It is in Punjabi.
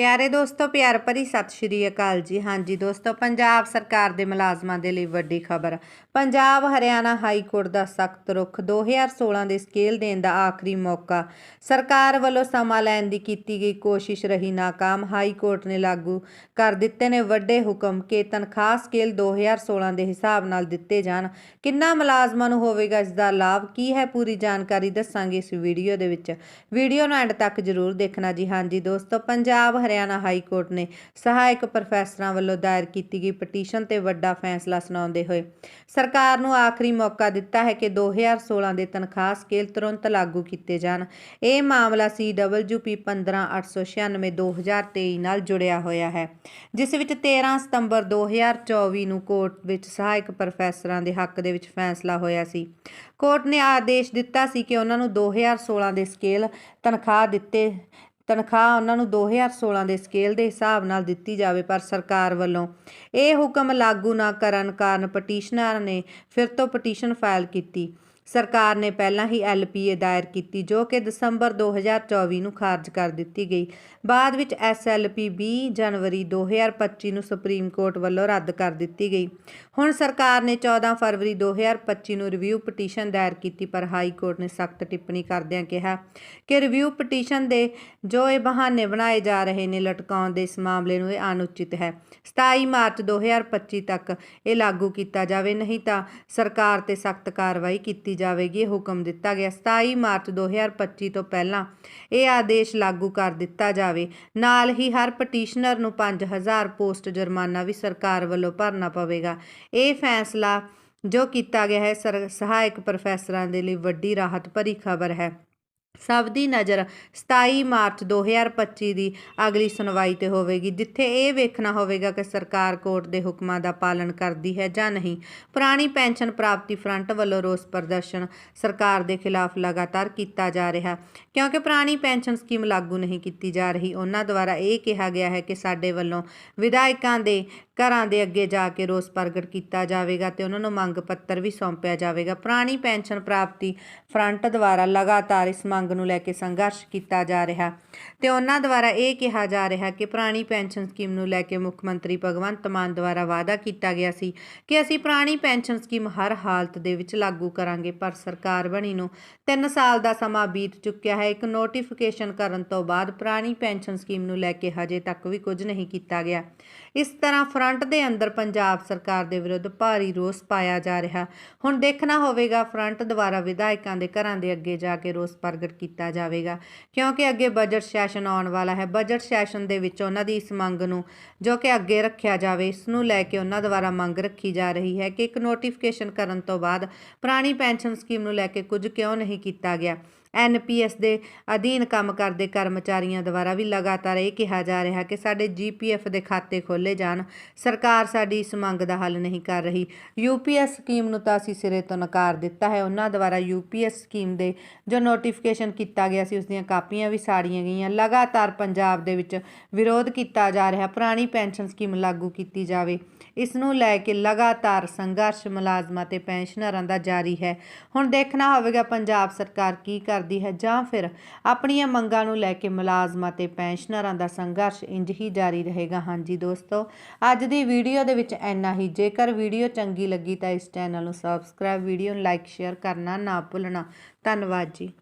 ਪਿਆਰੇ ਦੋਸਤੋ, ਪਿਆਰ ਭਰੀ ਸਤਿ ਸ਼੍ਰੀ ਅਕਾਲ ਜੀ। ਹਾਂਜੀ ਦੋਸਤੋ, ਪੰਜਾਬ ਸਰਕਾਰ ਦੇ ਮੁਲਾਜ਼ਮਾਂ ਦੇ ਲਈ ਵੱਡੀ ਖਬਰ। ਪੰਜਾਬ ਹਰਿਆਣਾ ਹਾਈ ਕੋਰਟ ਦਾ ਸਖਤ ਰੁਖ 2016 ਦੇ ਸਕੇਲ ਦੇਣ ਦਾ ਆਖਰੀ ਮੌਕਾ। ਸਰਕਾਰ ਵੱਲੋਂ ਸਮਾਂ ਲੈਣ ਦੀ ਕੀਤੀ ਗਈ ਕੋਸ਼ਿਸ਼ ਰਹੀ ਨਾਕਾਮ। ਹਾਈ ਕੋਰਟ ਨੇ ਲਾਗੂ ਕਰ ਦਿੱਤੇ ਨੇ ਵੱਡੇ ਹੁਕਮ ਕਿ ਤਨਖਾਹ ਸਕੇਲ 2016 ਦੇ ਹਿਸਾਬ ਨਾਲ ਦਿੱਤੇ ਜਾਣ। ਕਿੰਨਾ ਮੁਲਾਜ਼ਮਾਂ ਨੂੰ ਹੋਵੇਗਾ ਇਸ ਦਾ ਲਾਭ ਕੀ ਹੈ, ਪੂਰੀ ਜਾਣਕਾਰੀ ਦੱਸਾਂਗੇ ਇਸ ਵੀਡੀਓ ਦੇ ਵਿੱਚ। ਵੀਡੀਓ ਨੂੰ ਐਂਡ ਤੱਕ ਜ਼ਰੂਰ ਦੇਖਣਾ ਜੀ। ਹਾਂਜੀ ਦੋਸਤੋ, ਪੰਜਾਬ ਹਰਿਆਣਾ ਹਾਈ ਕੋਰਟ ਨੇ ਸਹਾਇਕ ਪ੍ਰੋਫੈਸਰਾਂ ਵੱਲੋਂ ਦਾਇਰ ਕੀਤੀ ਗਈ ਪਟੀਸ਼ਨ ਤੇ ਵੱਡਾ ਫੈਸਲਾ ਸੁਣਾਉਂਦੇ ਹੋਏ ਸਰਕਾਰ ਨੂੰ ਆਖਰੀ ਮੌਕਾ ਦਿੱਤਾ ਹੈ ਕਿ 2016 ਦੇ ਤਨਖਾਹ ਸਕੇਲ ਤੁਰੰਤ ਲਾਗੂ ਕੀਤੇ ਜਾਣ। ਇਹ ਮਾਮਲਾ CWP 15896 2023 ਨਾਲ ਜੁੜਿਆ ਹੋਇਆ ਹੈ, ਜਿਸ ਵਿੱਚ 13 ਸਤੰਬਰ 2024 ਨੂੰ ਕੋਰਟ ਵਿੱਚ ਸਹਾਇਕ ਪ੍ਰੋਫੈਸਰਾਂ ਦੇ ਹੱਕ ਦੇ ਵਿੱਚ ਫੈਸਲਾ ਹੋਇਆ ਸੀ। ਕੋਰਟ ਨੇ ਆਦੇਸ਼ ਦਿੱਤਾ ਸੀ ਕਿ ਉਹਨਾਂ ਨੂੰ 2016 ਦੇ ਸਕੇਲ ਤਨਖਾਹ ਦਿੱਤੇ ਤਨਖਾਹ ਉਹਨਾਂ ਨੂੰ 2016 ਦੇ ਸਕੇਲ ਦੇ ਹਿਸਾਬ ਨਾਲ ਦਿੱਤੀ ਜਾਵੇ, ਪਰ ਸਰਕਾਰ ਵੱਲੋਂ ਇਹ ਹੁਕਮ ਲਾਗੂ ਨਾ ਕਰਨ ਕਾਰਨ ਪਟੀਸ਼ਨਰ ਨੇ ਫਿਰ ਤੋਂ ਪਟੀਸ਼ਨ ਫਾਈਲ ਕੀਤੀ। ਸਰਕਾਰ ਨੇ ਪਹਿਲਾਂ ਹੀ ਐਲਪੀਏ ਦਾਇਰ ਕੀਤੀ, ਜੋ ਕਿ ਦਸੰਬਰ 2024 ਨੂੰ ਖਾਰਜ ਕਰ ਦਿੱਤੀ ਗਈ। ਬਾਅਦ ਵਿੱਚ ਐਸਐਲਪੀ 20 ਜਨਵਰੀ 2025 ਨੂੰ ਸੁਪਰੀਮ ਕੋਰਟ ਵੱਲੋਂ ਰੱਦ ਕਰ ਦਿੱਤੀ ਗਈ। ਹੁਣ ਸਰਕਾਰ ਨੇ 14 ਫਰਵਰੀ 2025 ਨੂੰ ਰਿਵਿਊ ਪਟੀਸ਼ਨ ਦਾਇਰ ਕੀਤੀ, ਪਰ ਹਾਈ ਕੋਰਟ ਨੇ ਸਖਤ ਟਿੱਪਣੀ ਕਰਦਿਆਂ ਕਿਹਾ ਕਿ ਰਿਵਿਊ ਪਟੀਸ਼ਨ ਦੇ ਜੋ ਇਹ ਬਹਾਨੇ ਬਣਾਏ ਜਾ ਰਹੇ ਨੇ ਲਟਕਾਉਣ ਦੇ ਇਸ ਮਾਮਲੇ ਨੂੰ ਇਹ ਅਨੁਚਿਤ ਹੈ। 27 ਮਾਰਚ 2025 ਤੱਕ ਇਹ ਲਾਗੂ ਕੀਤਾ ਜਾਵੇ, ਨਹੀਂ ਤਾਂ ਸਰਕਾਰ ਤੇ ਸਖਤ ਕਾਰਵਾਈ ਕੀਤੀ ਜਾਵੇਗੀ, ਇਹ ਹੁਕਮ ਦਿੱਤਾ ਗਿਆ। 27 ਮਾਰਚ 2025 ਤੋਂ ਪਹਿਲਾਂ ਇਹ ਆਦੇਸ਼ ਲਾਗੂ ਕਰ ਦਿੱਤਾ ਜਾਵੇ। ਨਾਲ ਹੀ ਹਰ ਪਟੀਸ਼ਨਰ ਨੂੰ 5000 ਪੋਸਟ ਜੁਰਮਾਨਾ ਵੀ ਸਰਕਾਰ ਵੱਲੋਂ ਭਰਨਾ ਪਵੇਗਾ। ਇਹ ਫੈਸਲਾ ਜੋ ਕੀਤਾ ਗਿਆ ਹੈ, ਸਰ- ਸਹਾਇਕ ਪ੍ਰੋਫੈਸਰਾਂ ਦੇ ਲਈ ਵੱਡੀ ਰਾਹਤ ਭਰੀ ਖਬਰ ਹੈ। ਸਭ ਦੀ ਨਜ਼ਰ 27 ਮਾਰਚ 2025 ਦੀ ਅਗਲੀ ਸੁਣਵਾਈ ਤੇ ਹੋਵੇਗੀ, ਜਿੱਥੇ ਇਹ ਵੇਖਣਾ ਹੋਵੇਗਾ ਕਿ ਸਰਕਾਰ ਕੋਰਟ ਦੇ ਹੁਕਮਾਂ ਦਾ ਪਾਲਣ ਕਰਦੀ ਹੈ ਜਾਂ ਨਹੀਂ। ਪੁਰਾਣੀ ਪੈਨਸ਼ਨ ਪ੍ਰਾਪਤੀ ਫਰੰਟ ਵੱਲੋਂ ਰੋਸ ਪ੍ਰਦਰਸ਼ਨ ਸਰਕਾਰ ਦੇ ਖਿਲਾਫ ਲਗਾਤਾਰ ਕੀਤਾ ਜਾ ਰਿਹਾ, ਕਿਉਂਕਿ ਪੁਰਾਣੀ ਪੈਨਸ਼ਨ ਸਕੀਮ ਲਾਗੂ ਨਹੀਂ ਕੀਤੀ ਜਾ ਰਹੀ। ਉਹਨਾਂ ਦੁਆਰਾ ਇਹ ਕਿਹਾ ਗਿਆ ਹੈ ਕਿ ਸਾਡੇ ਵੱਲੋਂ ਵਿਧਾਇਕਾਂ ਦੇ ਘਰਾਂ ਦੇ ਅੱਗੇ ਜਾ ਕੇ ਰੋਸ ਪ੍ਰਗਟ ਕੀਤਾ ਜਾਵੇਗਾ ਤੇ ਉਹਨਾਂ ਨੂੰ ਮੰਗ ਪੱਤਰ ਵੀ ਸੌਂਪਿਆ ਜਾਵੇਗਾ। ਪੁਰਾਣੀ ਪੈਨਸ਼ਨ ਪ੍ਰਾਪਤੀ ਫਰੰਟ ਦੁਆਰਾ ਲਗਾਤਾਰ ਇਸ ਮੰਗ ਮੰਗ ਨੂੰ ਲੈ ਕੇ ਸੰਘਰਸ਼ ਕੀਤਾ ਜਾ ਰਿਹਾ। ਤੇ ਉਹਨਾਂ ਦੁਆਰਾ ਇਹ ਕਿਹਾ ਜਾ ਰਿਹਾ ਕਿ ਪੁਰਾਣੀ ਪੈਨਸ਼ਨ ਸਕੀਮ ਨੂੰ ਲੈ ਕੇ ਮੁੱਖ ਮੰਤਰੀ ਭਗਵੰਤ ਮਾਨ ਦੁਆਰਾ ਵਾਅਦਾ ਕੀਤਾ ਗਿਆ ਸੀ ਕਿ ਅਸੀਂ ਪੁਰਾਣੀ ਪੈਨਸ਼ਨ ਸਕੀਮ ਹਰ ਹਾਲਤ ਦੇ ਵਿੱਚ ਲਾਗੂ ਕਰਾਂਗੇ, ਪਰ ਸਰਕਾਰ ਬਣੀ ਨੂੰ 3 ਸਾਲ ਦਾ ਸਮਾਂ ਬੀਤ ਚੁੱਕਿਆ ਹੈ। ਇੱਕ ਨੋਟੀਫਿਕੇਸ਼ਨ ਕਰਨ ਤੋਂ ਬਾਅਦ ਪੁਰਾਣੀ ਪੈਨਸ਼ਨ ਸਕੀਮ ਨੂੰ ਲੈ ਕੇ ਹਜੇ ਤੱਕ ਵੀ ਕੁਝ ਨਹੀਂ ਕੀਤਾ ਗਿਆ। ਇਸ ਤਰ੍ਹਾਂ ਫਰੰਟ ਦੇ ਅੰਦਰ ਪੰਜਾਬ ਸਰਕਾਰ ਦੇ ਵਿਰੁੱਧ ਭਾਰੀ ਰੋਸ ਪਾਇਆ ਜਾ ਰਿਹਾ। ਹੁਣ ਦੇਖਣਾ ਹੋਵੇਗਾ ਫਰੰਟ ਦੁਆਰਾ ਵਿਧਾਇਕਾਂ ਦੇ ਘਰਾਂ ਦੇ ਅੱਗੇ ਜਾ ਕੇ ਰੋਸ ਪ੍ਰਗਟ ਕੀਤਾ ਜਾਵੇਗਾ। ਕਿਉਂਕਿ ਅੱਗੇ ਬਜਟ ਸੈਸ਼ਨ ਆਉਣ ਵਾਲਾ ਹੈ। ਬਜਟ ਸੈਸ਼ਨ ਦੇ ਵਿੱਚ ਉਹਨਾਂ ਦੀ ਇਸ ਮੰਗ ਨੂੰ, ਜੋ ਕਿ ਅੱਗੇ ਰੱਖਿਆ ਜਾਵੇ, ਇਸ ਨੂੰ ਲੈ ਕੇ ਉਹਨਾਂ ਦੁਆਰਾ ਮੰਗ ਰੱਖੀ ਜਾ ਰਹੀ ਹੈ ਕਿ ਇੱਕ ਨੋਟੀਫਿਕੇਸ਼ਨ ਕਰਨ ਤੋਂ ਬਾਅਦ ਪੁਰਾਣੀ ਪੈਨਸ਼ਨ ਸਕੀਮ ਨੂੰ ਲੈ ਕੇ ਕੁਝ ਕਿਉਂ ਨਹੀਂ ਕੀਤਾ ਗਿਆ। ਐਨਪੀਐਸ ਦੇ ਅਧੀਨ ਕੰਮ ਕਰਦੇ ਕਰਮਚਾਰੀਆਂ ਦੁਆਰਾ ਵੀ ਲਗਾਤਾਰ ਇਹ ਕਿਹਾ ਜਾ ਰਿਹਾ ਕਿ ਸਾਡੇ ਜੀਪੀਐਫ ਦੇ ਖਾਤੇ ਖੋਲੇ ਜਾਣ। ਸਰਕਾਰ ਸਾਡੀ ਇਸ ਮੰਗ ਦਾ ਹੱਲ ਨਹੀਂ ਕਰ ਰਹੀ। ਯੂਪੀਐਸ ਸਕੀਮ ਨੂੰ ਤਾਂ ਅਸੀਂ ਸਿਰੇ ਤੋਂ ਨਕਾਰ ਦਿੱਤਾ ਹੈ। ਉਹਨਾਂ ਦੁਆਰਾ ਯੂਪੀਐਸ ਸਕੀਮ ਦੇ ਜੋ ਨੋਟੀਫਿਕੇਸ਼ਨ ਕੀਤਾ ਗਿਆ ਸੀ ਉਸ ਦੀਆਂ ਕਾਪੀਆਂ ਵੀ ਸਾੜੀਆਂ ਗਈਆਂ। ਲਗਾਤਾਰ ਪੰਜਾਬ ਦੇ ਵਿੱਚ ਵਿਰੋਧ ਕੀਤਾ ਜਾ ਰਿਹਾ। ਪੁਰਾਣੀ ਪੈਨਸ਼ਨ ਸਕੀਮ ਲਾਗੂ ਕੀਤੀ ਜਾਵੇ। ਇਸ ਨੂੰ ਲੈ ਕੇ ਲਗਾਤਾਰ ਸੰਘਰਸ਼ ਮੁਲਾਜ਼ਮਾਂ ਤੇ ਪੈਨਸ਼ਨਰਾਂ ਦਾ ਜਾਰੀ ਹੈ। ਹੁਣ ਦੇਖਣਾ ਹੋਵੇਗਾ ਪੰਜਾਬ ਸਰਕਾਰ ਕੀ ਕਰਦੀ ਹੈ ਜਾਂ ਫਿਰ ਆਪਣੀਆਂ ਮੰਗਾਂ ਨੂੰ ਲੈ ਕੇ ਮੁਲਾਜ਼ਮਾਂ ਤੇ ਪੈਨਸ਼ਨਰਾਂ ਦਾ ਸੰਘਰਸ਼ ਇੰਜ ਹੀ ਜਾਰੀ ਰਹੇਗਾ। ਹਾਂਜੀ ਦੋਸਤੋ, ਅੱਜ ਦੀ ਵੀਡੀਓ ਦੇ ਵਿੱਚ ਇੰਨਾ ਹੀ। ਜੇਕਰ ਵੀਡੀਓ ਚੰਗੀ ਲੱਗੀ ਤਾਂ ਇਸ ਚੈਨਲ ਨੂੰ ਸਬਸਕ੍ਰਾਈਬ, ਵੀਡੀਓ ਨੂੰ ਲਾਈਕ, ਸ਼ੇਅਰ ਕਰਨਾ ਨਾ ਭੁੱਲਣਾ। ਧੰਨਵਾਦ ਜੀ।